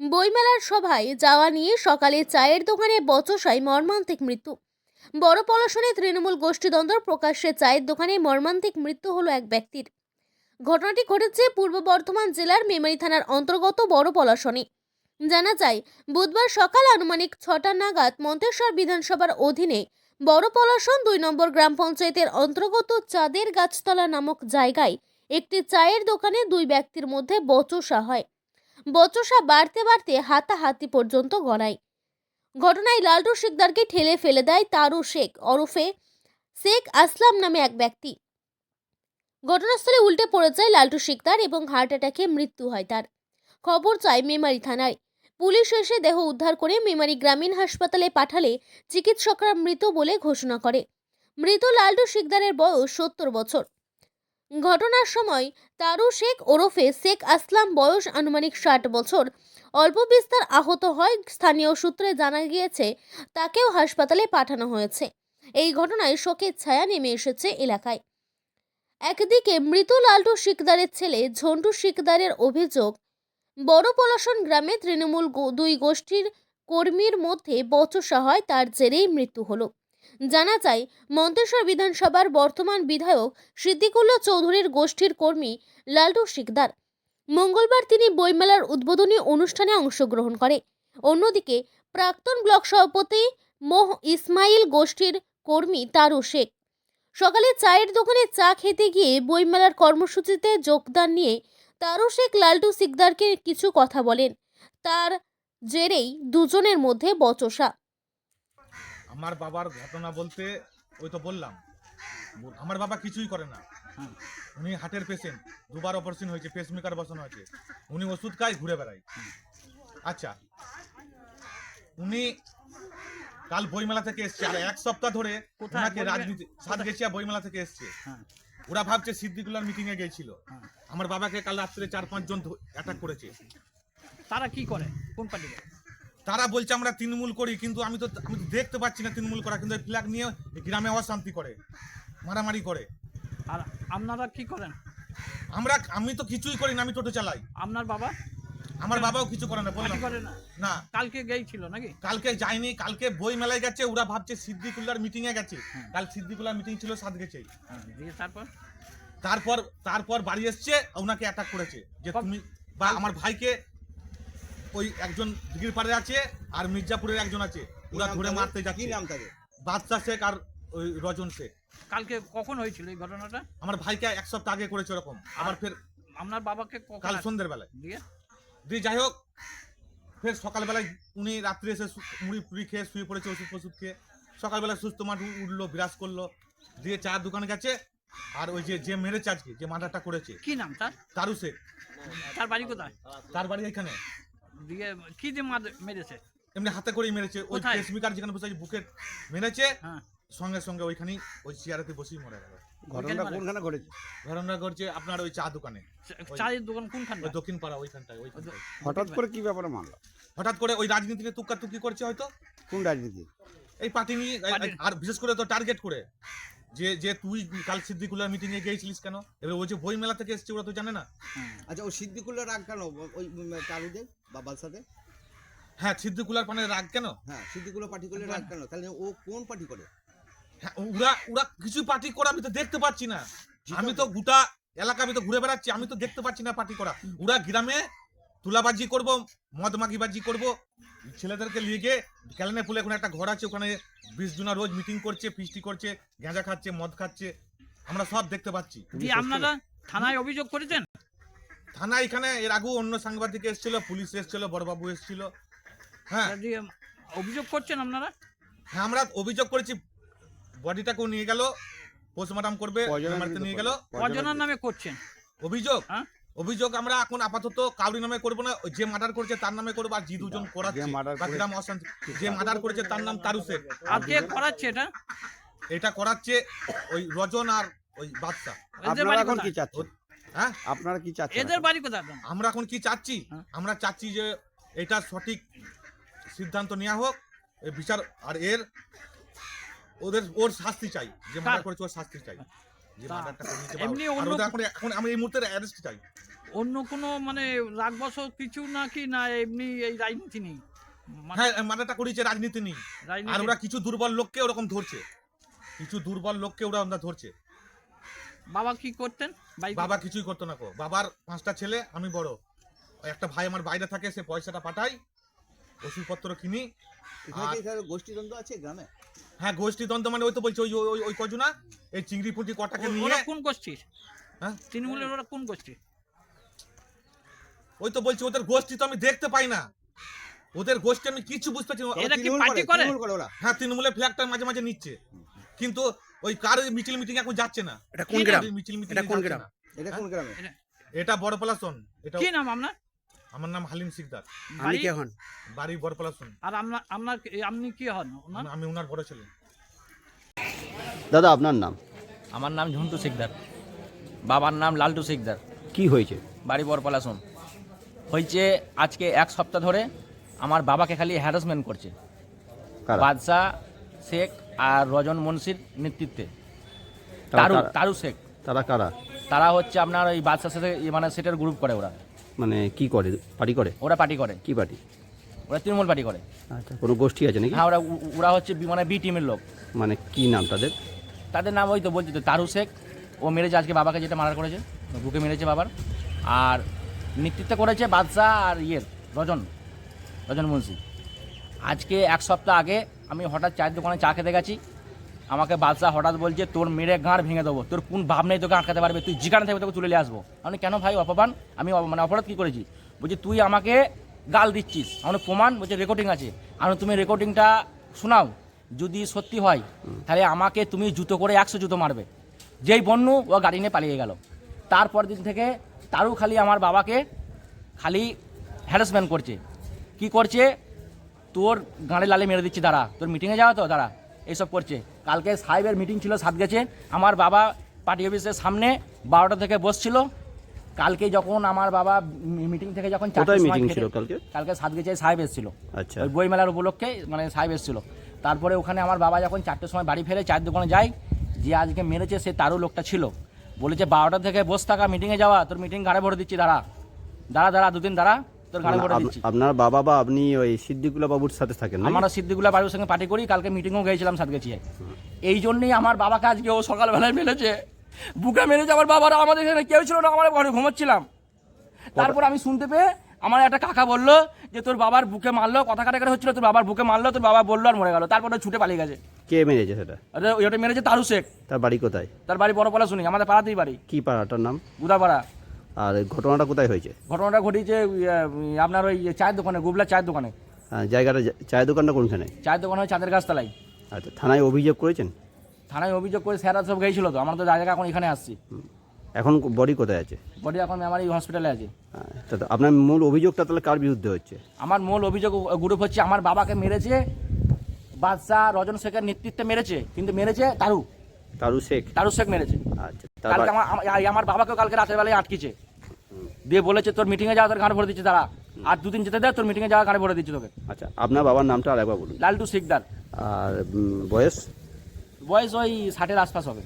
বইমেলার সভায় যাওয়া নিয়ে সকালে চায়ের দোকানে বচসায় মর্মান্তিক মৃত্যু। বড় পলাশনে তৃণমূল গোষ্ঠীদ্বন্দ্ব প্রকাশ্যে চায়ের দোকানে মর্মান্তিক মৃত্যু হলো এক ব্যক্তির। ঘটনাটি ঘটেছে পূর্ব বর্ধমান জেলার মেমারি থানার অন্তর্গত বড় পলাশনে। জানা যায়, বুধবার সকাল আনুমানিক ছটা নাগাদ মন্তেশ্বর বিধানসভার অধীনে বড় পলাশন দুই নম্বর গ্রাম পঞ্চায়েতের অন্তর্গত চাঁদের গাছতলা নামক জায়গায় একটি চায়ের দোকানে দুই ব্যক্তির মধ্যে বচসা হয়। বচসা বাড়তে বাড়তে হাতাহাতি পর্যন্ত গড়ায়। ঘটনায় লালটু শিকদারকে ঠেলে ফেলে দেয় তারু শেখ, ওরফে শেখ আসলাম নামে এক ব্যক্তি। ঘটনাস্থলে উল্টে পড়ে যায় লালটু শিকদার এবং হার্ট অ্যাটাকে মৃত্যু হয় তার। খবর চায় মেমারি থানায়। পুলিশ এসে দেহ উদ্ধার করে মেমারি গ্রামীণ হাসপাতালে পাঠালে চিকিৎসকরা মৃত বলে ঘোষণা করে। মৃত লালটু শিকদারের বয়স সত্তর বছর। ঘটনার সময় তারু শেখ ওরফে শেখ আসলাম বয়স আনুমানিক ষাট বছর। অল্প বিস্তার আহত হয় স্থানীয় সূত্রে জানা গিয়েছে, তাকেও হাসপাতালে পাঠানো হয়েছে। এই ঘটনায় শোকের ছায়া নেমে এসেছে এলাকায়। একদিকে মৃত লালটু শিকদারের ছেলে ঝন্টু শিকদারের অভিযোগ, বড় পলাশন গ্রামে তৃণমূল দুই গোষ্ঠীর কর্মীর মধ্যে বচসা হয়, তার জেরেই মৃত্যু হলো। জানা যায়, মন্তেশ্বর বিধানসভার বর্তমান বিধায়ক সিদ্দিকুল্লাহ চৌধুরীর গোষ্ঠীর কর্মী লালটু শিকদার। মঙ্গলবার তিনি বইমেলার উদ্বোধনী অনুষ্ঠানে অংশগ্রহণ করে। অন্যদিকে, প্রাক্তন ব্লক সভাপতি মোহ ইসমাইল গোষ্ঠীর কর্মী তারু শেখ। সকালে চায়ের দোকানে চা খেতে গিয়ে বইমেলার কর্মসূচিতে যোগদান নিয়ে তারু শেখ লালটু সিকদারকে কিছু কথা বলেন। তার জেরেই দুজনের মধ্যে বচসা। আমার বাবার ঘটনা বলতে ওই তো বললাম। আমার বাবা কিছুই করে না। উনি হার্টের পেশেন্ট দুবার অপারেশন হয়েছে পেসমেকার বসানো আছে উনি ওষুধ খায় ঘুরে বেড়ায়। আচ্ছা উনি কাল বইমেলা থেকে এসছে। আর এক সপ্তাহ ধরে? ওনাকে বইমেলা- রাজনীতি সাতগেছিয়া বইমেলা থেকে এসছে। হ্যাঁ। ওরা ভাবছে সিদ্দিকুল্লার মিটিং এ গিয়েছিল। হ্যাঁ। আমার বাবাকে কাল রাত্রে চার পাঁচ জন অ্যাটাক করেছে। তারা কি করে? কোন পার্টি তারা বলছে আমরা তৃণমূল করি কিন্তু আমি তো আমি তো দেখতে পাচ্ছি না তৃণমূল করা কিন্তু ফ্ল্যাগ নিয়ে গ্রামে অশান্তি করে মারামারি করে। আর আপনারা কি করেন? আমরা আমি তো কিছুই করি না আমি টোটো চালাই। আপনার বাবা? আমার বাবাও কিছু করে না বললাম। করে না? না। কালকে গেছিল নাকি? কালকে যায়নি কালকে বই মেলায় গেছে ওরা ভাবছে সিদ্দিকুল্লার মিটিং এ গেছে। কাল সিদ্দিকুল্লার মিটিং ছিল সাত গেছে তারপর? তারপর তারপর বাড়ি এসছে ওনাকে অ্যাটাক করেছে যে তুমি বা আমার ভাইকে ওই একজন দিঘির পাড়ে আছে আর মির্জাপুরের একজন আছে। ওরা ধরে মারতে যাচ্ছে। কি নাম তাদের? বাদশা শেখ আর ওই রজন শেখ। কালকে কখন হয়েছিল এই ঘটনাটা? আমার ভাইকে এক সপ্তাহ আগে করেছে ওরকম। আবার ফের আপনার বাবাকে কাল সন্ধ্যের বেলায় দিয়ে? দিয়ে যাই হোক ফের সকালবেলায় উনি রাত্রে এসে মুড়ি পুরি খেয়ে শুয়ে পড়েছে ওষুধ ফষুধ খেয়ে। সকালবেলা সুস্থ মাঠ উঠল বিরাজ করল দিয়ে চার দোকানে গেছে। আর ওই যে যে মেরেছে আজকে যে মার্ডারটা করেছে। কি নাম তার? তারু শেখ। তার বাড়ি কোথায়? তার বাড়ি এখানে। দিয়ে কি মার- মেরেছে? এমনি হাতে করেই মেরেছে। ওই কোথায়? যেখানে বসে আছে বুকে মেরেছে। হ্যাঁ। সঙ্গে সঙ্গে ওইখানেই ওই চেয়ারেতে বসেই মরে গেল। ঘটনাটা কোনখানে ঘটেছে? ঘটনা ঘটছে আপনার ওই চা দোকানে। চা- চায়ের দোকান কোনখানে দক্ষিণ পাড়া ওইখানটায় ওইখানটায়। হঠাৎ করে কি ব্যাপারে মারলো? হঠাৎ করে ওই রাজনীতিতে তুক্কা তুক্কি করছে হয়তো। কোন রাজনীতি? এই পার্টি নিয়ে আর বিশেষ করে তো টার্গেট করে। যে যে তুই কাল সিদ্দিকুল্লার মিটিং এ গিয়েছিলিস কেন? এবার ওই যে বই মেলা থেকে এসছে ওরা তো জানে না। আচ্ছা ও সিদ্দিকুল্লাহ রাগ কেন? ওই বা বালসাতে হ্যাঁ সিদ্দিকুল্লার পানে রাগ কেন? হ্যাঁ সিদ্দিকুল্লাহ পার্টি করলে রাগ কেন? তাহলে ও কোন পার্টি করে? হ্যাঁ, ওরা ওরা কিছু পার্টি করা আমি তো দেখতে পাচ্ছি না। আমি তো গোটা এলাকা আমি তো ঘুরে বেড়াচ্ছি আমি তো দেখতে পাচ্ছি না পার্টি করা। ওরা গ্রামে তুলাবাজি করব মদ মাগিবাজি করব। ছেলেদেরকে নিয়ে গিয়ে ক্যালেনে ফুলে কোনো একটা ঘর আছে ওখানে বিশ জনা রোজ মিটিং করছে ফিস্টি করছে গাঁজা খাচ্ছে মদ খাচ্ছে আমরা সব দেখতে পাচ্ছি। আপনারা থানায় অভিযোগ করেছেন? থানা এখানে এর আগেও অন্য সাংবাদিক এসেছিল পুলিশ এসেছিল বড়বাবু এসেছিল। হ্যাঁ। অভিযোগ করছেন আপনারা? হ্যাঁ আমরা অভিযোগ করেছি বডিটাকেও নিয়ে গেল পোস্টমর্টম করবে নিয়ে গেল। কজনের নামে করছেন? অভিযোগ? হ্যাঁ? অভিযোগ আমরা এখন আপাতত কাউরি নামে করব না যে মার্ডার করেছে তার নামে করব আর যে দুজন করাচ্ছে। যে অশান্তি মার্ডার করেছে তার নাম তারু শেখ আর কে করাচ্ছে এটা? এটা করাচ্ছে ওই রজন আর ওই বাদশা। আপনারা এখন কি? চাচ্ছেন? হ্যাঁ? আপনারা কি চাচ্ছেন এদের বাড়ি কোথায় আমরা এখন কি চাচ্ছি? হ্যাঁ। আমরা চাচ্ছি যে এটা সঠিক সিদ্ধান্ত নেওয়া হোক বিচার আর এর ওদের ওর শাস্তি চাই যে মার্ডার করেছে ওর শাস্তি চাই। যে মার্ডারটা করে এমনি অন্য- এখন এখন আমি এই মুহূর্তে অ্যারেস্ট চাই। অন্য কোনো মানে রাগবশ কিছু নাকি না এমনি এই রাজনীতি নেই? মানে হ্যাঁ মার্ডারটা করেছে রাজনীতি নেই। আর ওরা কিছু দুর্বল লোককে ওরকম ধরছে। কিছু দুর্বল লোককে ওরা ওরা ধরছে। বাবা কি করতেন? বাবা কিছুই করতো না কো। বাবার পাঁচটা ছেলে আমি বড়। ওই একটা ভাই আমার বাইরে থাকে সে পয়সাটা পাঠাই ওষুধপত্র কিনি। গোষ্ঠীদ্বন্দ্ব আছে গ্রামে? হ্যাঁ গোষ্ঠী দ্বন্দ্ব মানে ওই তো বলছি ওই ওই- ওই কজনা এই চিংড়ি পুঁটি কটাকে নিয়ে ওরা কোন গোষ্ঠীর হ্যাঁ? তৃণমূলের ওরা কোন গোষ্ঠী? ওই তো বলছি ওদের গোষ্ঠী তো আমি দেখতে পাই না। ওদের গোষ্ঠী আমি কিছু বুঝতে পারছি না। এরা কি তৃণমূল পার্টি করে? তৃণমূল করে ওরা। হ্যাঁ তৃণমূলের ফ্ল্যাগটা মাঝে মাঝে নিচ্ছে। কিন্তু ওই কার মিছিল মিটিং এখন যাচ্ছে না? এটা কোন গ্রাম? মিছিল মিটিং এটা কোন গ্রাম? এটা কোন গ্রামে? এটা বড়পলাসন এটা কি নাম আপনার? আমার নাম হালিম সিকদার। আমি বাড়ি? কে হন? বাড়ি বড়পলাসন আর আপনার আপনার আপনি কি হন? আমি- ওনার বড় ছেলে। দাদা আপনার নাম? আমার নাম ঝন্টু সিকদার। বাবার নাম লালটু সিকদার। কি হয়েছে? বাড়ি বরপলাসন। হয়েছে আজকে এক সপ্তাহ ধরে আমার বাবাকে খালি হ্যারাসমেন্ট করছে। কারা? বাদশাহ শেখ আর রজন মুন্সির নেতৃত্বে। তারা তারু শেখ। তারা কারা? তারা হচ্ছে আপনার ওই বাদশাহ সাথে মানে সেটের গ্রুপ করে ওরা। মানে কি করে? পার্টি করে? ওরা পার্টি করে। কি পার্টি? ওরা তৃণমূল পার্টি করে। আচ্ছা কোনো গোষ্ঠী আছে নাকি? হ্যাঁ ওরা ওরা হচ্ছে বি- মানে বি টিমের লোক। মানে কি নাম তাদের? তাদের নাম ওই তো বলছি তো তারু শেখ। ও মেরেছে আজকে বাবাকে যেটা মার্ডার করেছে। বুকে মেরেছে বাবার। আর নেতৃত্ব করেছে বাদশাহ আর ইয়ের রজন রজন মুন্সি। আজকে এক সপ্তাহ আগে আমি হঠাৎ চায়ের দোকানে চা খেতে গেছি। আমাকে বাদশাহ হঠাৎ বলছে, তোর মেরে গাঁড় ভেঙে দেবো। তোর কোন ভাব নেই তোকে আটকাতে পারবে? তুই যেখানে থাকবে তোকে তুলে নিয়ে আসব। আমি কেন ভাই, অপমান? আমি মানে অপরাধ কী করেছি? বলছি, তুই আমাকে গাল দিচ্ছিস। আমার প্রমাণ? বলছে রেকর্ডিং আছে। আর তুমি রেকর্ডিংটা শোনাও। যদি সত্যি হয়, তাহলে আমাকে তুমি জুতো করে একশো জুতো মারবে। যেই বন্যু ও গাড়ি নিয়ে পালিয়ে গেল। তারপর দিন থেকে তারও খালি আমার বাবাকে খালি হ্যারাসমেন্ট করছে। কি করছে? তোর গাঁড়ে লালে মেরে দিচ্ছি, দাঁড়া। তোর মিটিংয়ে যাওয়া তো, দাঁড়া। এইসব করছে। কালকে সাহেবের মিটিং ছিল সাত গেছে। আমার বাবা পার্টি অফিসের সামনে বারোটা থেকে বসছিল। কালকে যখন আমার বাবা মিটিং থেকে যখন কোথায় মিটিং ছিল কালকে? কালকে সাত গেছে সাহেব এসেছিল। আচ্ছা। ওই বই মেলার উপলক্ষে মানে সাহেব এসেছিল। তারপরে ওখানে আমার বাবা যখন চারটের সময় বাড়ি ফেরে চায়ের দোকানে যায় যে আজকে মেরেছে সে তারও লোকটা ছিল। বলেছে বারোটা থেকে বস থাকা মিটিংয়ে যাওয়া তোর মিটিং গাড়ে ভরে দিচ্ছি দাঁড়া। দাঁড়া দাঁড়া দুদিন দাঁড়া। তোর গাড়ে দিচ্ছি। আপনার বাবা বা আপনি ওই সিদ্দিকুল্লা বাবুর সাথে থাকেন আমরা সিদ্দিকুল্লা বাড়ির সঙ্গে পার্টি করি কালকে মিটিংও গিয়েছিলাম সাতগেছিয়ায় এই জন্যই আমার বাবাকে আজকে ও সকালবেলায় মেরেছে। বুকে মেরেছে আমার বাবারা আমাদের এখানে কেউ ছিল না আমার ঘরে ঘুমোচ্ছিলাম। তারপর আমি শুনতে পেয়ে আমার একটা কাকা বলল যে তোর বাবার বুকে মারলো কথা কাটাকাটি হচ্ছিল তোর বাবার বুকে মারলো তোর বাবা বলল আর মরে গেল। তারপরে ছুটে পালিয়ে গেছে। কে মেরেছে সেটা? আরে ওটা মেরেছে তারু শেখ। তার বাড়ি কোথায়? তার বাড়ি বড় পলা শুনি আমাদের পাড়াতেই বাড়ি। কি পাড়াটার নাম? গুদাপাড়া। আর ঘটনাটা কোথায় হয়েছে? ঘটনাটা ঘটিয়েছে আপনার ওই চায়ের দোকানে গুবলা চায়ের দোকানে। আহ, জায়গাটা চায়ের দোকানটা কোনখানে? চায়ের দোকান হয় চাঁদের গাছতলায়। আচ্ছা থানায় অভিযোগ করেছেন? থানায় অভিযোগ করে স্যারা সব গিয়েছিল তো আমরা তো জায়গা এখন এখানে আসছি। এখন বডি কোথায় আছে? বডি এখন আমার এই হসপিটালে আছে। তা আপনার মূল অভিযোগটা তাহলে কার বিরুদ্ধে হচ্ছে? আমার মূল অভিযোগ গ্রুপ হচ্ছে আমার বাবাকে মেরেছে বাদশাহ রজন শেখের নেতৃত্বে মেরেছে কিন্তু মেরেছে তারু। তারু শেখ? তারু শেখ মেরেছে। আচ্ছা। কালকে আমার আমার- বাবাকেও কালকে রাতের বেলায় আটকেছে। দিয়ে বলেছে তোর মিটিংয়ে যাওয়া তোর গান ভরে দিচ্ছে তারা আর দুদিন যেতে দেয় তোর মিটিংয়ে যাওয়া গাড়ি ভরে দিচ্ছে তোকে। আচ্ছা আপনার বাবার নামটা আরেকবার বলুন। লালটু শিকদার। আর বয়স? বয়স ওই ষাটের আশপাশ হবে।